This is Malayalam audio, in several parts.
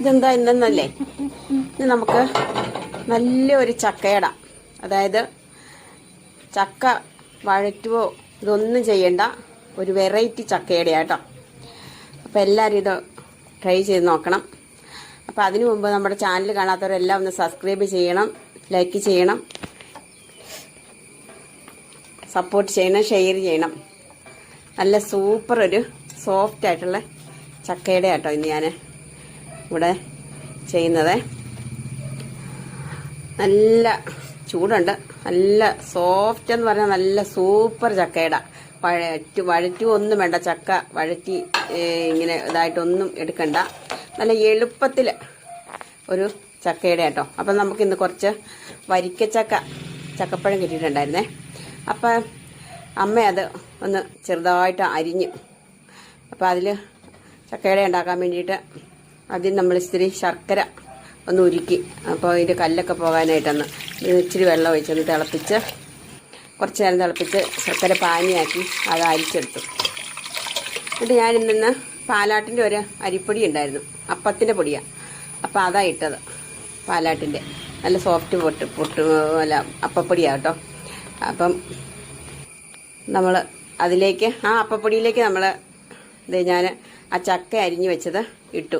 ഇതെന്താ എന്തെന്നല്ലേ ഇത് നമുക്ക് നല്ലൊരു ചക്കയട. അതായത് ചക്ക വഴറ്റുവോ ഇതൊന്നും ചെയ്യണ്ട. ഒരു വെറൈറ്റി ചക്കയിടയാട്ടോ അപ്പോൾ എല്ലാവരും ഇത് ട്രൈ ചെയ്ത് നോക്കണം. അപ്പോൾ അതിനു മുമ്പ് നമ്മുടെ ചാനൽ കാണാത്തവരെല്ലാം ഒന്ന് സബ്സ്ക്രൈബ് ചെയ്യണം ലൈക്ക് ചെയ്യണം സപ്പോർട്ട് ചെയ്യണം ഷെയർ ചെയ്യണം. നല്ല സൂപ്പർ ഒരു സോഫ്റ്റ് ആയിട്ടുള്ള ചക്കയുടെ ആട്ടോ ഇന്ന് ഞാൻ ഇവിടെ ചെയ്യുന്നത്. നല്ല ചൂടുണ്ട്. നല്ല സോഫ്റ്റ് എന്ന് പറഞ്ഞാൽ നല്ല സൂപ്പർ ചക്കയുടെ. വഴറ്റു വഴറ്റു ഒന്നും വേണ്ട. ചക്ക വഴറ്റി ഇങ്ങനെ ഇതായിട്ടൊന്നും എടുക്കണ്ട. നല്ല എളുപ്പത്തിൽ ഒരു ചക്കയുടെ കേട്ടോ. അപ്പം നമുക്ക് ഇന്ന് കുറച്ച് വരിക്കച്ചക്ക ചക്കപ്പഴം കിട്ടിയിട്ടുണ്ടായിരുന്നേ. അപ്പം അമ്മ അത് ഒന്ന് ചെറുതായിട്ട് അരിഞ്ഞു. അപ്പം അതിൽ ചക്കയുടെ ഉണ്ടാക്കാൻ വേണ്ടിയിട്ട് ആദ്യം നമ്മൾ ഇത്തിരി ശർക്കര ഒന്ന് ഉരുക്കി അപ്പോൾ അതിന്റെ കല്ലൊക്കെ പോകാനായിട്ടൊന്ന് ഇച്ചിരി വെള്ളം ഒഴിച്ചൊന്ന് തിളപ്പിച്ച് കുറച്ച് നേരം തിളപ്പിച്ച് ശർക്കര പാനിയാക്കി അത് അരിച്ചെടുത്തു. എന്നിട്ട് ഞാൻ ഇന്ന് പാലാട്ടിന്റെ ഒരു അരിപ്പൊടി ഉണ്ടായിരുന്നു. അപ്പത്തിന്റെ പൊടിയാണ് അപ്പോൾ അതാ ഇട്ടത് പാലാട്ടിന്റെ നല്ല സോഫ്റ്റ് പൊട്ട് പൊട്ട് അല്ല അപ്പപ്പൊടിയാണ് കേട്ടോ. അപ്പം നമ്മൾ അതിലേക്ക് ആ അപ്പപ്പൊടിയിലേക്ക് നമ്മൾ ഇത് ഞാൻ ആ ചക്ക അരിഞ്ഞു വെച്ചത് ഇട്ടു.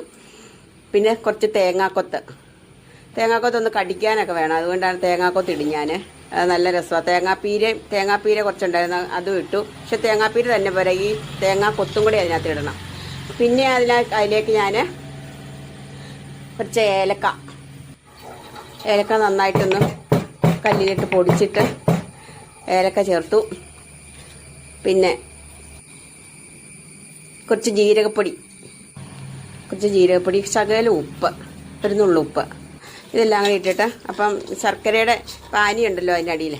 പിന്നെ കുറച്ച് തേങ്ങാക്കൊത്ത്. തേങ്ങാക്കൊത്ത് ഒന്ന് കടിക്കാനൊക്കെ വേണം. അതുകൊണ്ടാണ് തേങ്ങാക്കൊത്ത് ഇടും ഞാൻ അത് നല്ല രസമാണ് തേങ്ങാപ്പീര തേങ്ങാപ്പീര കുറച്ചുണ്ടായിരുന്നു. അതും ഇട്ടു. പക്ഷെ തേങ്ങാപ്പീര തന്നെ പോരാ ഈ തേങ്ങാക്കൊത്തും കൂടി അതിനകത്ത് ഇടണം. പിന്നെ അതിന അതിലേക്ക് ഞാൻ കുറച്ച് ഏലക്ക ഏലക്ക നന്നായിട്ടൊന്ന് കല്ലിലിട്ട് പൊടിച്ചിട്ട് ഏലക്ക ചേർത്തു. പിന്നെ കുറച്ച് ജീരകപ്പൊടി. കുറച്ച് ജീരകപ്പൊടി ശകലം ഉപ്പ് ഒരു നുള്ളുപ്പ് ഇതെല്ലാം കൂടി ഇട്ടിട്ട് അപ്പം ശർക്കരയുടെ പാനി ഉണ്ടല്ലോ അതിന്റെ അടിയിൽ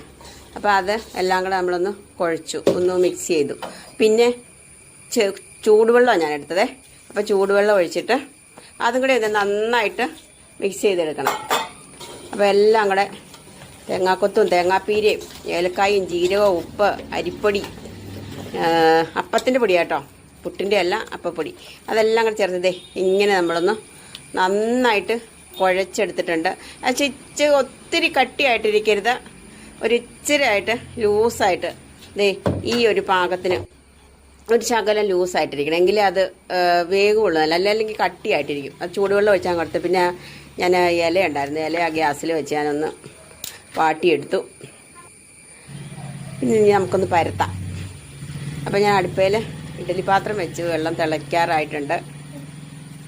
അപ്പോൾ അത് എല്ലാം കൂടെ നമ്മളൊന്ന് കുഴച്ചു ഒന്ന് മിക്സ് ചെയ്തു. പിന്നെ ചൂടുവെള്ളമാണ് ഞാൻ എടുത്തത്. അപ്പോൾ ചൂടുവെള്ളം ഒഴിച്ചിട്ട് അതും കൂടി ഇത് നന്നായിട്ട് മിക്സ് ചെയ്തെടുക്കണം. അപ്പോൾ എല്ലാം കൂടെ തേങ്ങാക്കൊത്തും തേങ്ങാപ്പീരയും ഏലക്കായും ജീരകവും ഉപ്പ് അരിപ്പൊടി അപ്പത്തിന്റെ പൊടി കേട്ടോ പുട്ടിന്റെ അല്ല അപ്പപ്പൊടി. അതെല്ലാം കൂടെ ചേർത്തതേ ഇങ്ങനെ നമ്മളൊന്ന് നന്നായിട്ട് കുഴച്ചെടുത്തിട്ടുണ്ട്. ഇച്ചിരി ഒത്തിരി കട്ടിയായിട്ടിരിക്കരുത്. ഒരിച്ചിരി ആയിട്ട് ലൂസായിട്ട് ദേ ഈ ഒരു പാകത്തിന് ഒരു ശകലം ലൂസായിട്ടിരിക്കണം. എങ്കിലേ അത് വേഗമുള്ളതല്ല വേഗമുള്ളൂ അല്ല അല്ലെങ്കിൽ കട്ടിയായിട്ടിരിക്കും. അത് ചൂടുവെള്ളം ഒഴിച്ചാൽ കൊടുത്ത് പിന്നെ ഞാൻ ഇല ഉണ്ടായിരുന്നു. ഇല ആ ഗ്യാസിൽ വെച്ച് ഞാനൊന്ന് വാട്ടിയെടുത്തു. പിന്നെ നമുക്കൊന്ന് പരത്താം. അപ്പോൾ ഞാൻ അടുപ്പയിൽ ഇഡലി പാത്രം വെച്ച് വെള്ളം തിളയ്ക്കാറായിട്ടുണ്ട്.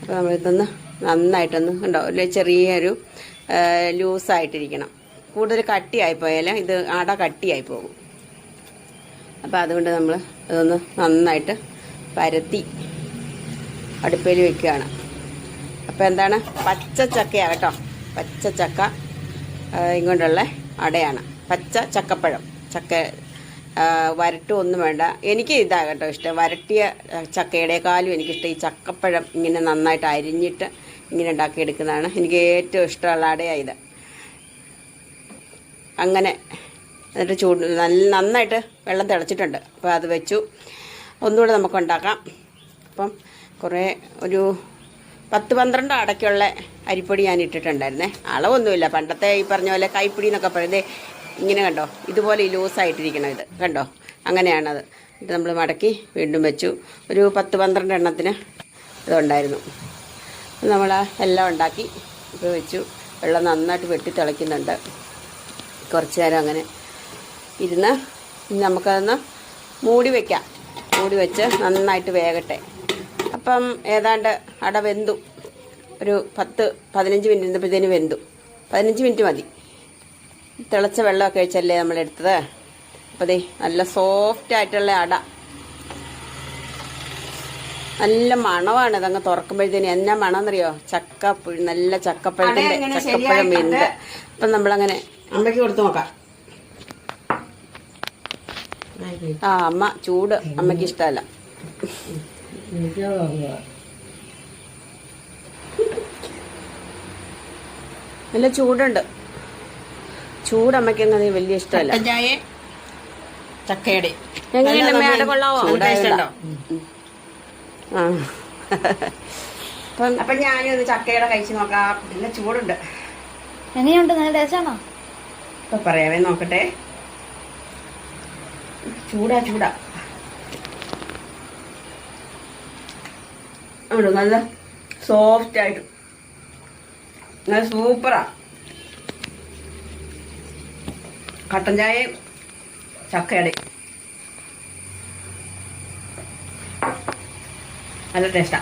അപ്പോൾ നമ്മളിതൊന്ന് നന്നായിട്ടൊന്ന് ഉണ്ടോ ഒരു ചെറിയൊരു ലൂസായിട്ടിരിക്കണം. കൂടുതൽ കട്ടിയായി ഇത് അട കട്ടിയായി പോകും അപ്പോൾ അതുകൊണ്ട് നമ്മൾ ഇതൊന്ന് നന്നായിട്ട് പരത്തി അടുപ്പയിൽ വെക്കുകയാണ്. അപ്പോൾ എന്താണ്? പച്ച ചക്കയാണ് കേട്ടോ. പച്ച ചക്ക ഇങ്ങോട്ടുള്ള അടയാണ്. പച്ച ചക്കപ്പഴം. ചക്ക ആ, വരട്ടും ഒന്നും വേണ്ട. എനിക്ക് ഇതാ കേട്ടോ ഇഷ്ടം. വരട്ടിയ ചക്കയുടെക്കാളും എനിക്കിഷ്ടം. ഈ ചക്കപ്പഴം ഇങ്ങനെ നന്നായിട്ട് അരിഞ്ഞിട്ട് ഇങ്ങനെ ഉണ്ടാക്കിയെടുക്കുന്നതാണ് എനിക്ക് ഏറ്റവും ഇഷ്ടമുള്ള അടയാണ് ഇത്. അങ്ങനെ എന്നിട്ട് ചൂട് നല്ല നന്നായിട്ട് വെള്ളം തിളച്ചിട്ടുണ്ട്. അപ്പോൾ അത് വെച്ചു. ഒന്നുകൂടെ നമുക്ക് ഉണ്ടാക്കാം. അപ്പം കുറേ ഒരു പത്ത് പന്ത്രണ്ട് അടയ്ക്കുള്ള അരിപ്പൊടി ഞാൻ ഇട്ടിട്ടുണ്ടായിരുന്നേ. അളവൊന്നുമില്ല. പണ്ടത്തെ ഈ പറഞ്ഞ പോലെ കൈപ്പിടി എന്നൊക്കെ പറയുന്നത് ഇങ്ങനെ കണ്ടോ? ഇതുപോലെ ലൂസായിട്ടിരിക്കണം ഇത്. കണ്ടോ? അങ്ങനെയാണത്. എന്നിട്ട് നമ്മൾ മടക്കി വീണ്ടും വെച്ചു. ഒരു പത്ത് പന്ത്രണ്ട് എണ്ണത്തിന് ഇതുണ്ടായിരുന്നു. നമ്മൾ എല്ലാം ഉണ്ടാക്കി ഇപ്പോൾ വെച്ചു. വെള്ളം നന്നായിട്ട് വെട്ടി തിളയ്ക്കുന്നുണ്ട്. കുറച്ച് നേരം അങ്ങനെ ഇരുന്ന് നമുക്കതൊന്ന് മൂടി വയ്ക്കാം മൂടി വെച്ച് നന്നായിട്ട് വേകട്ടെ. അപ്പം ഏതാണ്ട് അട വെന്തു. ഒരു പത്ത് പതിനഞ്ച് മിനിറ്റ് ഇരുന്നപ്പോഴത്തേന് വെന്തു. പതിനഞ്ച് മിനിറ്റ് മതി. തിളച്ച വെള്ളമൊക്കെ ഒഴിച്ചല്ലേ നമ്മൾ എടുത്തത്? അപ്പോൾ ദേ നല്ല സോഫ്റ്റ് ആയിട്ടുള്ള അട. നല്ല മണമാണ് ഇതങ്ങ് തുറക്കുമ്പോഴത്തേന്. എന്നാ മണം എന്നറിയോ ചക്ക നല്ല ചക്കപ്പഴത്തിന്റെ ചക്കപ്പഴം വീണ്ട് അപ്പം നമ്മളങ്ങനെ അമ്മയ്ക്ക് കൊടുത്തു നോക്കാം. ആ അമ്മ ചൂട്. അമ്മയ്ക്ക് ഇഷ്ടമല്ല. നല്ല ചൂടുണ്ട്. ചൂട് അമ്മയ്ക്ക് അങ്ങനെ വലിയ ഇഷ്ടമല്ല. ചായ ചക്കയുടെ. എങ്ങനെയുണ്ട് അമ്മേ? അട കൊള്ളാവോ? ടേസ്റ്റ് ഉണ്ടോ? ആ. അപ്പം അപ്പൊ ഞാനും ഒന്ന് ചക്കയുടെ കഴിച്ചു നോക്കാം. നല്ല ചൂടുണ്ട്. എങ്ങനെയുണ്ട്? നല്ല ടേസ്റ്റാണോ? ഇപ്പൊ പറയാവേ നോക്കട്ടെ. ചൂടാ ചൂടാ. നല്ല സോഫ്റ്റ് ആയിട്ട്. നല്ല സൂപ്പറാ കട്ടൻ ചായയും ചക്കയുടെ നല്ല ടേസ്റ്റാ